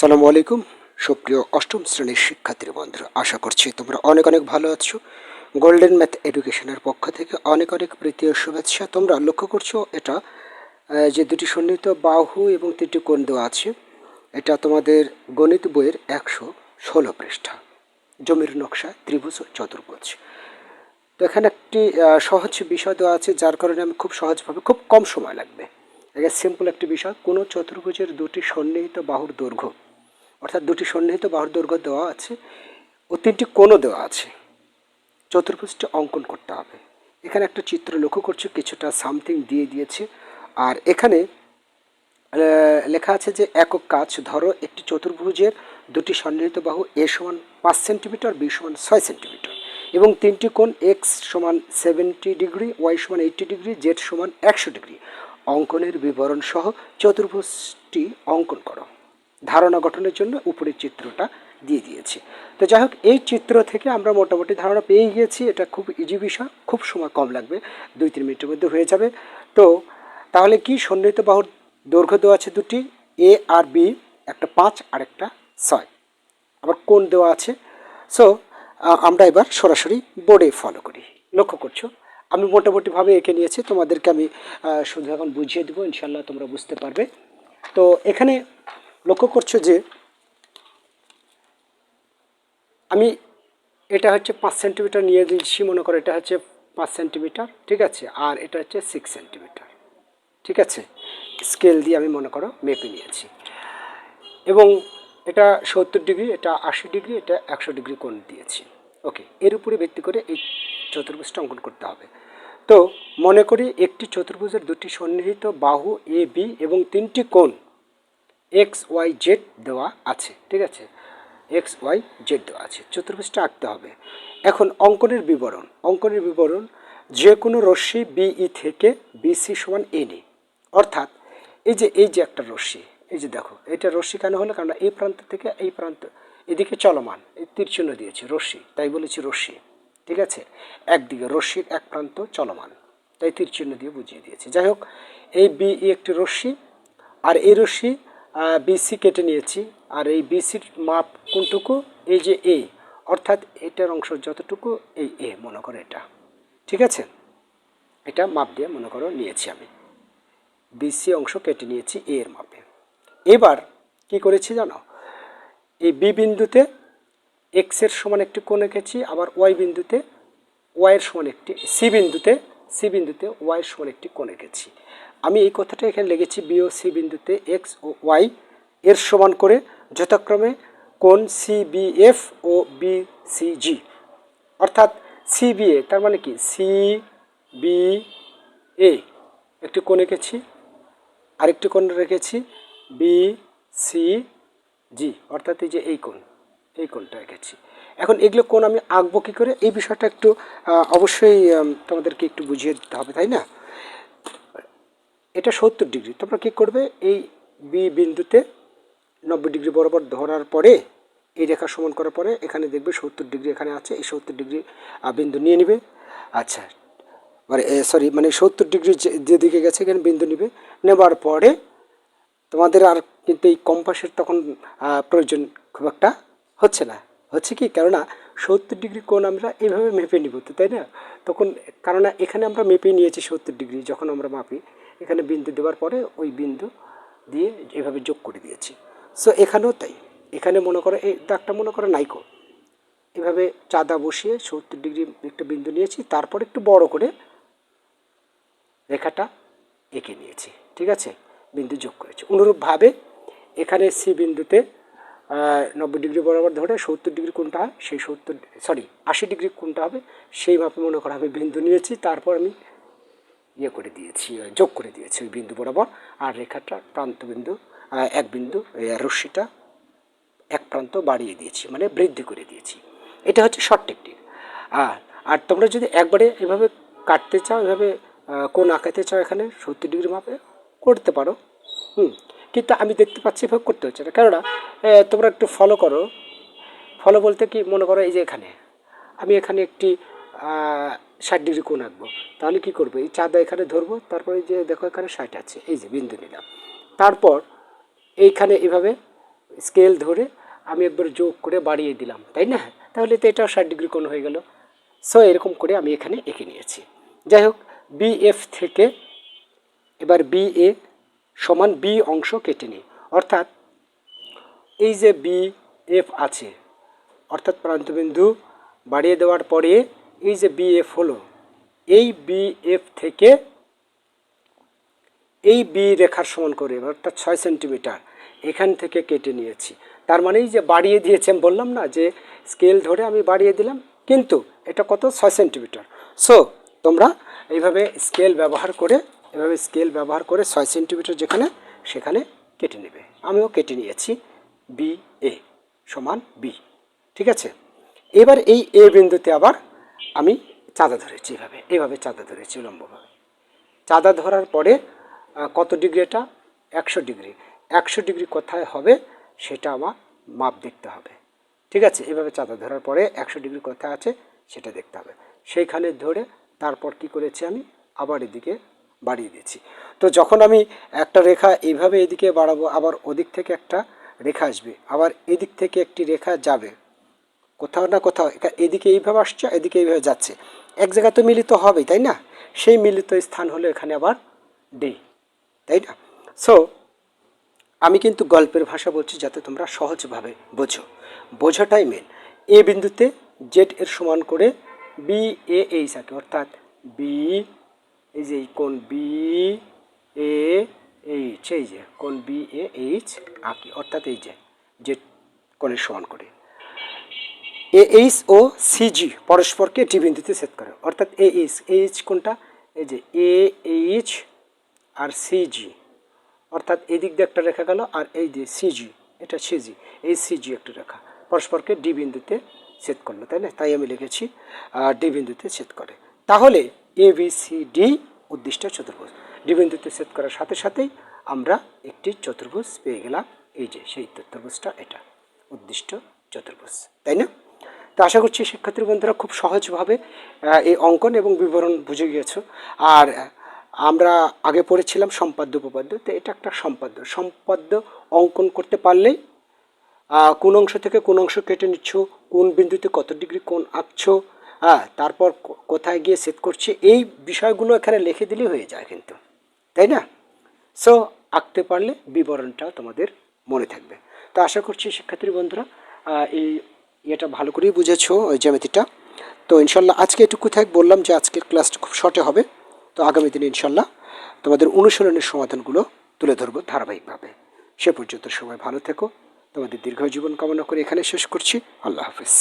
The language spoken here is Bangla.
সালামু আলাইকুম। সুপ্রিয় অষ্টম শ্রেণির শিক্ষার্থী বন্ধুরা, আশা করছি তোমরা অনেক অনেক ভালো আছো। গোল্ডেন ম্যাথ এডুকেশনের পক্ষ থেকে অনেক অনেক প্রীতি শুভেচ্ছা তোমরা লক্ষ্য করছ। এটা যে দুটি সন্নিহিত বাহু এবং তিনটি কোণ দেওয়া আছে, এটা তোমাদের গণিত বইয়ের একশো ষোলো পৃষ্ঠা। জমির নকশা, ত্রিভুজ ও চতুর্ভুজ। তো এখানে একটি সহজ বিষয় দেওয়া আছে, যার কারণে আমি খুব সহজভাবে খুব কম সময় লাগবে। এটা সিম্পল একটি বিষয়, কোনো চতুর্ভুজের দুটি সন্নিহিত বাহুর দৈর্ঘ্য অর্থাৎ দুটি সন্নিহিত বাহুর দৈর্ঘ্য দেওয়া আছে ও তিনটি কোণও দেওয়া আছে। চতুর্ভুজটি অঙ্কন করতে হবে। এখানে একটা চিত্র লক্ষ্য করছ, কিছুটা সামথিং দিয়ে দিয়েছে। আর এখানে লেখা আছে যে একক কাজ, ধরো একটি চতুর্ভুজের দুটি সন্নিহিত বাহু এ সমান পাঁচ সেন্টিমিটার, বি সমান ছয় সেন্টিমিটার এবং তিনটি কোণ এক্স সমান সেভেন্টি ডিগ্রি, ওয়াই সমান এইট্টি ডিগ্রি, জেড সমান একশো ডিগ্রি। অঙ্কনের বিবরণ সহ চতুর্ভুজটি অঙ্কন করো। ধারণা গঠনের জন্য উপরের চিত্রটা দিয়ে দিয়েছি। তো যাই হোক এই চিত্র থেকে আমরা মোটামুটি ধারণা পেয়ে গিয়েছি। এটা খুব ইজি বিষয়, খুব সময় কম লাগবে দুই তিন মিনিটের মধ্যে হয়ে যাবে। তো তাহলে কি সন্নিহিত বাহুর দৈর্ঘ্য দেওয়া আছে দুটি? এ আর বি একটা পাঁচ আর একটা ছয়। আবার কোন দেওয়া আছে। সো আমরা এবার সরাসরি বোর্ডে ফলো করি। লক্ষ্য করছ? আমি মোটামুটিভাবে এঁকে নিয়েছি। তোমাদেরকে আমি শুধু এখন বুঝিয়ে দেবো। ইনশাল্লাহ তোমরা বুঝতে পারবে। তো এখানে লক্ষ্য করছ যে আমি এটা হচ্ছে পাঁচ সেন্টিমিটার নিয়ে দিচ্ছি, মনে করো এটা হচ্ছে পাঁচ সেন্টিমিটার, ঠিক আছে? আর এটা হচ্ছে সিক্স সেন্টিমিটার, ঠিক আছে? স্কেল দিয়ে আমি মনে করো মেপে নিয়েছি। এবং এটা সত্তর ডিগ্রি, এটা আশি ডিগ্রি, এটা একশো ডিগ্রি কোণ দিয়েছি। ওকে, এর উপরে ভিত্তি করে এই চতুর্ভুজটা অঙ্কন করতে হবে। তো মনে করি একটি চতুর্ভুজের দুটি সন্নিহিত বাহু এ বি এবং তিনটি কোণ এক্স ওয়াই জেড দেওয়া আছে, ঠিক আছে? এক্স ওয়াই জেড দেওয়া আছে, চতুর্ভুজটা আঁকতে হবে। এখন অঙ্কনের বিবরণ অঙ্কনের বিবরণ যে কোনো রশ্মি বিই থেকে বিসি সমান এনে অর্থাৎ এই যে এই যে একটা রশ্মি, এই যে দেখো, এটা রশ্মি কেন হলো? কারণ এই প্রান্ত থেকে এই প্রান্ত, এদিকে চলমান, এই তীর চিহ্ন দিয়েছি, রশ্মি, তাই বলেছি রশ্মি, ঠিক আছে? একদিকে রশ্মির এক প্রান্ত চলমান, তাই তীরচিহ্ন দিয়ে বুঝিয়ে দিয়েছি। যাই হোক, এই বিই একটি রশ্মি, আর এই রশ্মি বিসি কেটে নিয়েছি। আর এই বিসির মাপ কোনটুকু? এই যে এ অর্থাৎ এটার অংশ যতটুকু, এই এ মনে করো এটা। ঠিক আছে? এটা মাপ দিয়ে মনে করো নিয়েছি আমি। বিসি অংশ কেটে নিয়েছি এ এর মাপে। এবার কি করেছি জানো? এই বি বিন্দুতে এক্সের সমান একটি কোণ এঁকেছি আবার ওয়াই বিন্দুতে ওয়াই এর সমান একটি সি বিন্দুতে সি বিন্দুতে ওয়াই এর সমান একটি কোণ এঁকেছি আমি এই কথাটা এখানে লিখেছি বি ও সি বিন্দুতে এক্স ও ওয়াই এর সমান করে যথাক্রমে কোন সি বি এফ ও বি সি জি অর্থাৎ সি বি এ তার মানে কি? সি বি এ একটি কোণ এঁকেছি আরেকটি কোণ রেখেছি বি সি জি অর্থাৎ এই যে এই কোণ, এই কোণটা এঁকেছি এখন এগুলো কোণ আমি আঁকবো কী করে? এই বিষয়টা একটু অবশ্যই তোমাদেরকে একটু বুঝিয়ে দিতে হবে, তাই না? এটা সত্তর ডিগ্রি। তোমরা কী করবে? এই বি বিন্দুতে নব্বই ডিগ্রি বরাবর ধরার পরে, এই রেখা সমান করার পরে, এখানে দেখবে সত্তর ডিগ্রি এখানে আছে, এই সত্তর ডিগ্রি বিন্দু নিয়ে নিবে। আচ্ছা মানে সরি মানে সত্তর ডিগ্রি যে- যেদিকে গেছে, এখানে বিন্দু নিবে। নেবার পরে, তোমাদের আর কিন্তু এই কম্পাসের তখন প্রয়োজন খুব একটা হচ্ছে না। হচ্ছে কি? কেননা, সত্তর ডিগ্রি কোণ আমরা এইভাবে মেপে নিব তো, তাই না? তখন, কেননা, এখানে আমরা মেপে নিয়েছি সত্তর ডিগ্রি, যখন আমরা মাপি। এখানে বিন্দু দেওয়ার পরে ওই বিন্দু দিয়ে এভাবে যোগ করে দিয়েছি। সো এখানেও তাই। এখানে মনে করো এই দাগটা মনে করো নাইকো। এভাবে চাঁদা বসিয়ে সত্তর ডিগ্রি একটা বিন্দু নিয়েছি, তারপর একটু বড় করে রেখাটা এঁকে নিয়েছি। ঠিক আছে? বিন্দু যোগ করেছি। অনুরূপভাবে এখানে সি বিন্দুতে নব্বই ডিগ্রি বরাবর ধরে সত্তর ডিগ্রি কোনটা হয়? সেই সত্তর, সরি, আশি ডিগ্রি কোনটা হবে? সেই মাপে মনে করো আমি বিন্দু নিয়েছি, তারপর আমি ইয়ে করে দিয়েছি যোগ করে দিয়েছি ওই বিন্দু বরাবর। আর রেখাটা প্রান্ত বিন্দু এক বিন্দু রশ্মিটা এক প্রান্ত বাড়িয়ে দিয়েছি মানে বৃদ্ধি করে দিয়েছি। এটা হচ্ছে শর্ট টেকনিক আর আর তোমরা যদি একবারে এভাবে কাটতে চাও, এভাবে কোন আঁকাতে চাও এখানে, সত্তর ডিগ্রি মাপে করতে পারো। হুম, কিন্তু আমি দেখতে পাচ্ছি এভাবে করতে হচ্ছে না। কেননা তোমরা একটু ফলো করো। ফলো বলতে কি, মনে করো এই যে এখানে, আমি এখানে একটি ষাট ডিগ্রি কোণ আঁকবো। তাহলে কি করব? এই চাঁদা এখানে ধরবো, তারপরে যে দেখো এখানে ষাট আছে, এই যে বিন্দু নিলাম। তারপর এইখানে এভাবে স্কেল ধরে আমি একবার যোগ করে বাড়িয়ে দিলাম, তাই না? তাহলে তো এটাও ষাট ডিগ্রি কোণ হয়ে গেল। সো এরকম করে আমি এখানে এঁকে নিয়েছি। যাই হোক বিএফ থেকে এবার বি এ সমান বি অংশ কেটে নিই। অর্থাৎ এই যে বি এফ আছে, অর্থাৎ প্রান্তবিন্দু বাড়িয়ে দেওয়ার পরে এই যে বি এফ হলো, এই বি এফ থেকে এই বি রেখার সমান করে, অর্থাৎ ছয় সেন্টিমিটার, এখান থেকে কেটে নিয়েছি। তার মানে এই যে বাড়িয়ে দিয়েছি, আমি বললাম না যে স্কেল ধরে আমি বাড়িয়ে দিলাম, কিন্তু এটা কত? ছয় সেন্টিমিটার। সো তোমরা এইভাবে স্কেল ব্যবহার করে এভাবে স্কেল ব্যবহার করে ছয় সেন্টিমিটার যেখানে, সেখানে কেটে নেবে। আমিও কেটে নিয়েছি বি এ সমান বি ঠিক আছে? এবার এই এ বিন্দুতে আবার আমি চাঁদা ধরেছি এভাবে এভাবে চাঁদা ধরেছি লম্বভাবে চাঁদা ধরার পরে কত ডিগ্রি এটা? একশো ডিগ্রি। একশো ডিগ্রি কোথায় হবে সেটা আমার মাপ দেখতে হবে। ঠিক আছে? এভাবে চাঁদা ধরার পরে একশো ডিগ্রি কোথায় আছে সেটা দেখতে হবে। সেইখানে ধরে তারপর কি করেছি আমি? আবার এদিকে বাড়িয়ে দিয়েছি। তো যখন আমি একটা রেখা এইভাবে এদিকে বাড়াবো, আবার ওদিক থেকে একটা রেখা আসবে, আবার এদিক থেকে একটি রেখা যাবে কোথাও না কোথাও এদিকে এইভাবে আসছে, এদিকে এইভাবে যাচ্ছে। এক জায়গায় তো মিলিত হবেই, তাই না? সেই মিলিত স্থান হলো এখানে আবার ডি, তাই না? সো আমি কিন্তু গল্পের ভাষা বলছি যাতে তোমরা সহজভাবে বোঝো। বোঝাটাই মেন এ বিন্দুতে জেড এর সমান করে বি এ এইচ আঁকে অর্থাৎ বি এই যে এই কোণ বি এ এইচ এই যে কোন বি এ এইচ আঁকি, অর্থাৎ এই যে জেড কোণের সমান করে। এ এইচ ও সিজি পরস্পরকে ডি বিন্দুতে সেট করে। অর্থাৎ এ এইচ এইচ কোনটা? এই যে এ এইচ আর সিজি অর্থাৎ এদিক দিয়ে একটা রেখা গেল আর এই যে সিজি এটা সিজি এই সিজি একটা রেখা। পরস্পরকে ডি বিন্দুতে ছেদ করল, তাই না? তাই আমি লিখেছি ডি বিন্দুতে ছেদ করে। তাহলে এ বি সি ডি উদ্দিষ্ট চতুর্ভুজ। ডি বিন্দুতে ছেদ করার সাথে সাথেই আমরা একটি চতুর্ভুজ পেয়ে গেলাম। এই যে সেই চতুর্ভুজটা, এটা উদ্দিষ্ট চতুর্ভুজ, তাই না? তো আশা করছি শিক্ষার্থী বন্ধুরা খুব সহজভাবে এই অঙ্কন এবং বিবরণ বুঝে গিয়েছো। আর আমরা আগে পড়েছিলাম সম্পাদ্য উপপাদ্য, তো এটা একটা সম্পাদ্য। সম্পাদ্য অঙ্কন করতে পারলেই কোন অংশ থেকে কোন অংশ কেটে নিচ্ছ, কোন বিন্দুতে কত ডিগ্রি কোন আঁকছো হ্যাঁ তারপর কোথায় গিয়ে সেট করছে, এই বিষয়গুলো এখানে লিখে দিলেই হয়ে যায় কিন্তু। তাই না? সো আঁকতে পারলে বিবরণটাও তোমাদের মনে থাকবে। তো আশা করছি শিক্ষার্থী বন্ধুরা এই ইয়েটা ভালো করেই বুঝেছ ওই জ্যামিতিটা। তো ইনশাল্লাহ আজকে এটুকু থাক, বললাম যে আজকের ক্লাসটা খুব শর্টে হবে। তো আগামী দিনে ইনশাল্লাহ তোমাদের অনুশীলনের সমাধানগুলো তুলে ধরবো ধারাবাহিকভাবে। সে পর্যন্ত সবাই ভালো থেকো। তোমাদের দীর্ঘ জীবন কামনা করে এখানে শেষ করছি। আল্লাহ হাফিজ।